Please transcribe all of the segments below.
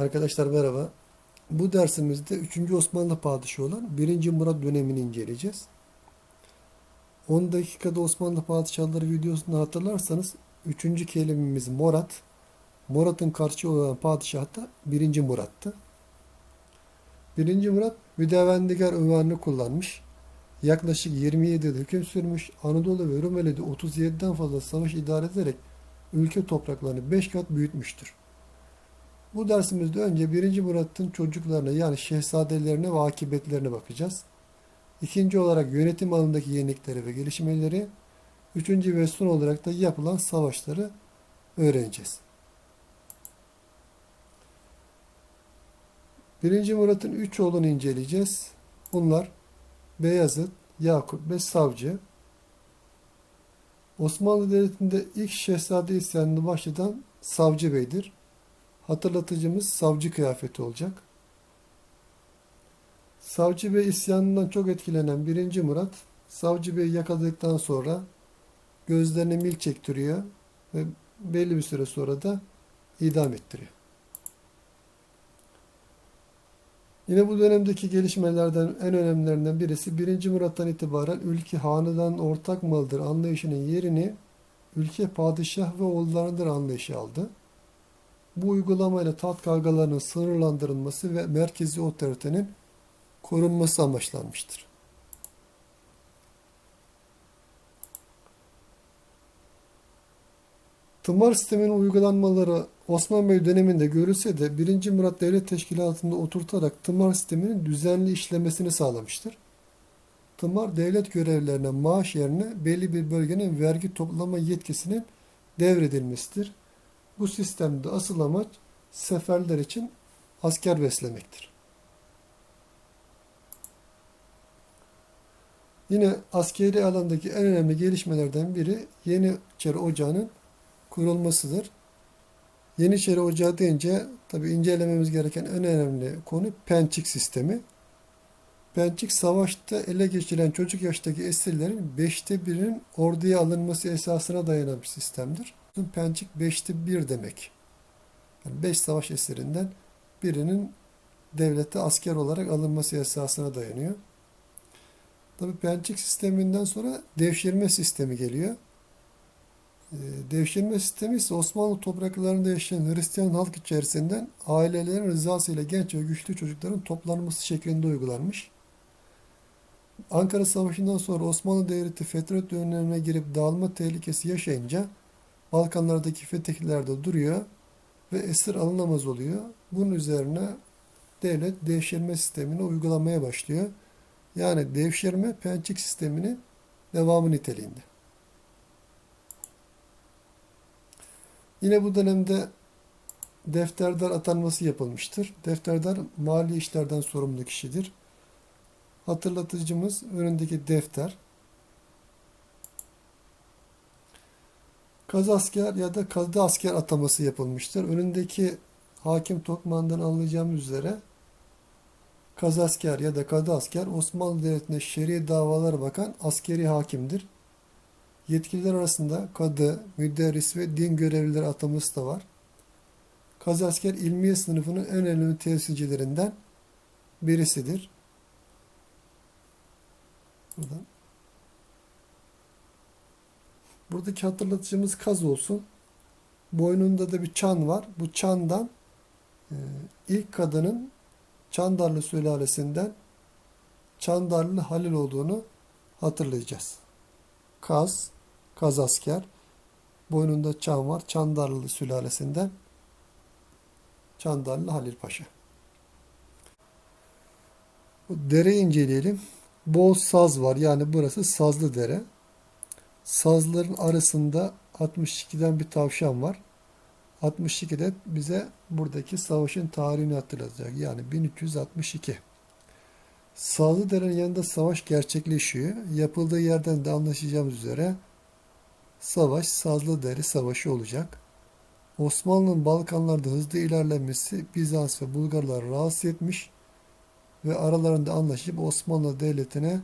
Arkadaşlar merhaba. Bu dersimizde 3. Osmanlı padişahı olan 1. Murat dönemini inceleyeceğiz. 10 dakikada Osmanlı padişahları videosunu hatırlarsanız 3. kelimemiz Murat. Murat'ın karşı olan padişah da 1. Murat'tı. 1. Murat müdevendigar ünvanını kullanmış. Yaklaşık 27 yıl hüküm sürmüş. Anadolu ve Rumeli'de 37'den fazla savaş idare ederek ülke topraklarını 5 kat büyütmüştür. Bu dersimizde önce 1. Murat'ın çocuklarına yani şehzadelerine ve akıbetlerine bakacağız. İkinci olarak yönetim alanındaki yenilikleri ve gelişmeleri, üçüncü ve son olarak da yapılan savaşları öğreneceğiz. 1. Murat'ın üç oğlunu inceleyeceğiz. Bunlar Beyazıt, Yakup ve Savcı. Osmanlı Devleti'nde ilk şehzade isyanını başlatan Savcı Bey'dir. Hatırlatıcımız savcı kıyafeti olacak. Savcı Bey isyanından çok etkilenen 1. Murat, Savcı Bey'i yakaladıktan sonra gözlerine mil çektiriyor ve belli bir süre sonra da idam ettiriyor. Yine bu dönemdeki gelişmelerden en önemlilerinden birisi 1. Murat'tan itibaren ülke hanedan ortak malıdır anlayışının yerini ülke padişah ve oğullarındır anlayışı aldı. Bu uygulamayla taht kavgalarının sınırlandırılması ve merkezi otoritenin korunması amaçlanmıştır. Tımar sisteminin uygulanmaları Osman Bey döneminde görülse de 1. Murat Devlet Teşkilatı'nda oturtarak tımar sisteminin düzenli işlemesini sağlamıştır. Tımar devlet görevlilerine maaş yerine belli bir bölgenin vergi toplama yetkisinin devredilmesidir. Bu sistemde asıl amaç seferler için asker beslemektir. Yine askeri alandaki en önemli gelişmelerden biri Yeniçeri Ocağı'nın kurulmasıdır. Yeniçeri Ocağı deyince tabi incelememiz gereken en önemli konu pençik sistemi. Pençik savaşta ele geçirilen çocuk yaştaki esirlerin beşte birinin orduya alınması esasına dayanan bir sistemdir. Pençik beşte bir demek. Yani savaş esirinden birinin devlete asker olarak alınması esasına dayanıyor. Tabi pençik sisteminden sonra devşirme sistemi geliyor. Ee, devşirme sistemi ise Osmanlı topraklarında yaşayan Hristiyan halk içerisinden ailelerin rızasıyla genç ve güçlü çocukların toplanması şeklinde uygulanmış. Ankara Savaşı'ndan sonra Osmanlı Devleti fetret dönemine girip dağılma tehlikesi yaşayınca Balkanlardaki fetihler de duruyor ve esir alınamaz oluyor. Bunun üzerine devlet devşirme sistemini uygulamaya başlıyor. Yani devşirme pençik sisteminin devamı niteliğinde. Yine bu dönemde defterdar atanması yapılmıştır. Defterdar mali işlerden sorumlu kişidir. Hatırlatıcımız önündeki defter. Kazasker ya da kadı asker ataması yapılmıştır. Önündeki hakim tokmandan anlayacağımız üzere kazasker ya da kadı asker Osmanlı Devleti'nde şer'i davalara bakan askeri hakimdir. Yetkililer arasında kadı, müderris ve din görevlileri ataması da var. Kazasker ilmiye sınıfının en önemli temsilcilerinden birisidir. Buradan. Buradaki hatırlatıcımız kaz olsun. Boynunda da bir çan var. Bu çandan e, ilk kadının Çandarlı sülalesinden Çandarlı Halil olduğunu hatırlayacağız. Kaz, Kaz asker. Boynunda çan var. Çandarlı sülalesinden Çandarlı Halil Paşa. Bu dereyi inceleyelim. Bol saz var. Yani burası sazlı dere. Sazların arasında 62'den bir tavşan var. 62 de bize buradaki savaşın tarihini hatırlatacak. Yani 1362. Sazlıdere'nin yanında savaş gerçekleşiyor. Yapıldığı yerden de anlaşacağımız üzere savaş Sazlıdere Savaşı olacak. Osmanlı'nın Balkanlarda hızlı ilerlemesi Bizans ve Bulgarları rahatsız etmiş ve aralarında anlaşıp Osmanlı Devleti'ne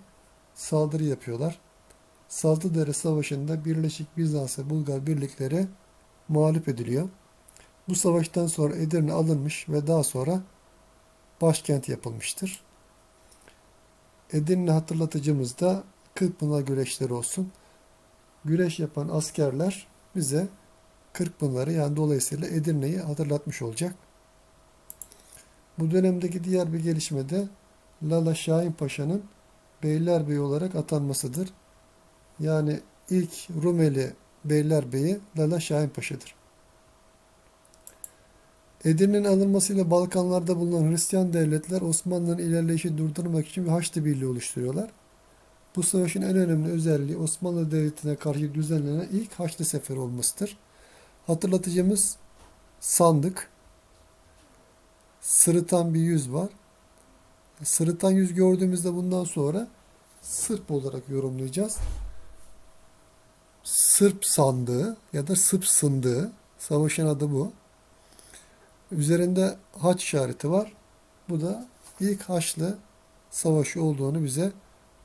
saldırı yapıyorlar. Sazlıdere Savaşı'nda Birleşik Bizans ve Bulgar birlikleri mağlup ediliyor. Bu savaştan sonra Edirne alınmış ve daha sonra başkent yapılmıştır. Edirne hatırlatıcımız da Kırkpınar güreşleri olsun. Güreş yapan askerler bize Kırkpınar'ı yani dolayısıyla Edirne'yi hatırlatmış olacak. Bu dönemdeki diğer bir gelişme de Lala Şahin Paşa'nın Beylerbeyi olarak atanmasıdır. Yani ilk Rumeli Beylerbeyi Lala Şahin Paşa'dır. Edirne'nin alınmasıyla Balkanlarda bulunan Hristiyan devletler Osmanlı'nın ilerleyişi durdurmak için bir Haçlı Birliği oluşturuyorlar. Bu savaşın en önemli özelliği Osmanlı Devleti'ne karşı düzenlenen ilk Haçlı Seferi olmasıdır. Hatırlatıcımız sandık, sırıtan bir yüz var. Sırıtan yüz gördüğümüzde bundan sonra Sırp olarak yorumlayacağız. Sırp sandığı ya da Sırp sındığı, savaşın adı bu. Üzerinde haç işareti var. Bu da ilk Haçlı Savaşı olduğunu bize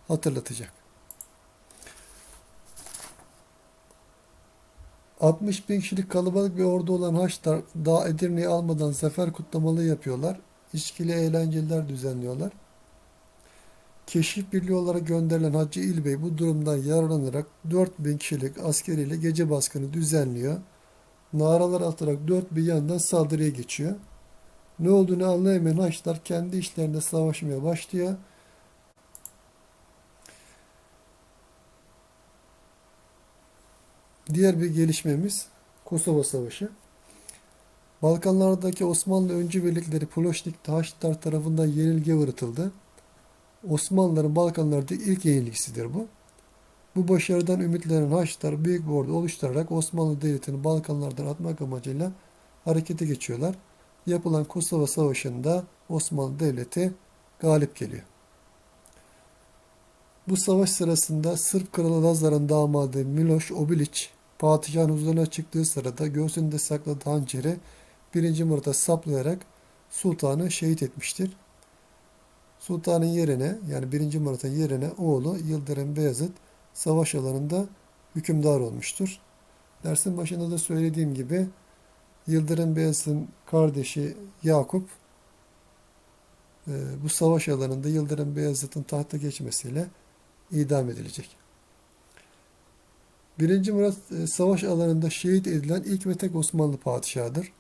hatırlatacak. 60 bin kişilik kalabalık bir ordu olan Haçlar daha Edirne'yi almadan zafer kutlamaları yapıyorlar. İçkili eğlenceler düzenliyorlar. Keşif birliği olarak gönderilen Hacı İlbey bu durumdan yararlanarak 4 bin kişilik askeriyle gece baskını düzenliyor. Naralar atarak dört bir yandan saldırıya geçiyor. Ne olduğunu anlayamayan Haçlar kendi işlerinde savaşmaya başlıyor. Diğer bir gelişmemiz Kosova Savaşı. Balkanlardaki Osmanlı öncü birlikleri Ploşnik'te Haçlılar tarafından yenilgiye uğratıldı. Osmanlıların Balkanlarda ilk yenilgisidir bu. Bu başarıdan ümitlenen Haçlılar büyük bir ordu oluşturarak Osmanlı Devleti'ni Balkanlardan atmak amacıyla harekete geçiyorlar. Yapılan Kosova Savaşı'nda Osmanlı Devleti galip geliyor. Bu savaş sırasında Sırp Kralı Lazar'ın damadı Miloš Obilić, padişahın huzuruna çıktığı sırada göğsünde sakladığı hançeri 1. Murat'a saplayarak sultanı şehit etmiştir. Sultanın yerine yani 1. Murat'ın yerine oğlu Yıldırım Beyazıt savaş alanında hükümdar olmuştur. Dersin başında da söylediğim gibi Yıldırım Beyazıt'ın kardeşi Yakup e, bu savaş alanında Yıldırım Beyazıt'ın tahta geçmesiyle idam edilecek. Birinci Murat e, savaş alanında şehit edilen ilk ve tek Osmanlı padişahıdır.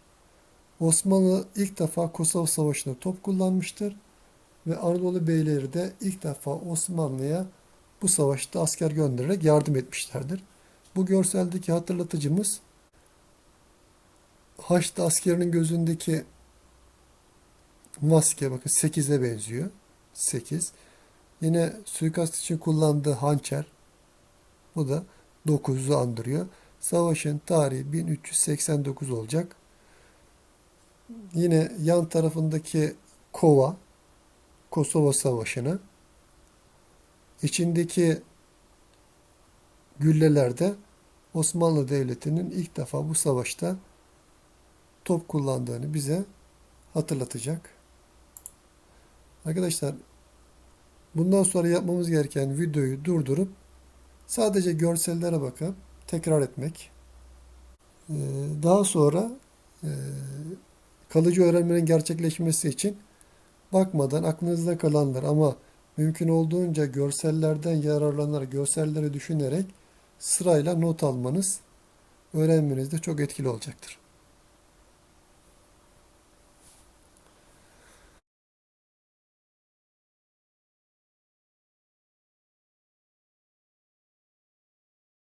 Osmanlı ilk defa Kosova Savaşı'nda top kullanmıştır ve Anadolu beyleri de ilk defa Osmanlı'ya bu savaşta asker göndererek yardım etmişlerdir. Bu görseldeki hatırlatıcımız Haçlı askerinin gözündeki maske bakın 8'e benziyor. 8. Yine suikast için kullandığı hançer. Bu da 9'u andırıyor. Savaşın tarihi 1389 olacak. Yine yan tarafındaki kova Kosova Savaşı'nı içindeki güllelerde Osmanlı Devleti'nin ilk defa bu savaşta top kullandığını bize hatırlatacak. Arkadaşlar bundan sonra yapmamız gereken videoyu durdurup sadece görsellere bakıp tekrar etmek. Daha sonra kalıcı öğrenmenin gerçekleşmesi için bakmadan aklınızda kalanlar ama mümkün olduğunca görsellerden yararlanarak, görselleri düşünerek sırayla not almanız öğrenmenizde çok etkili olacaktır.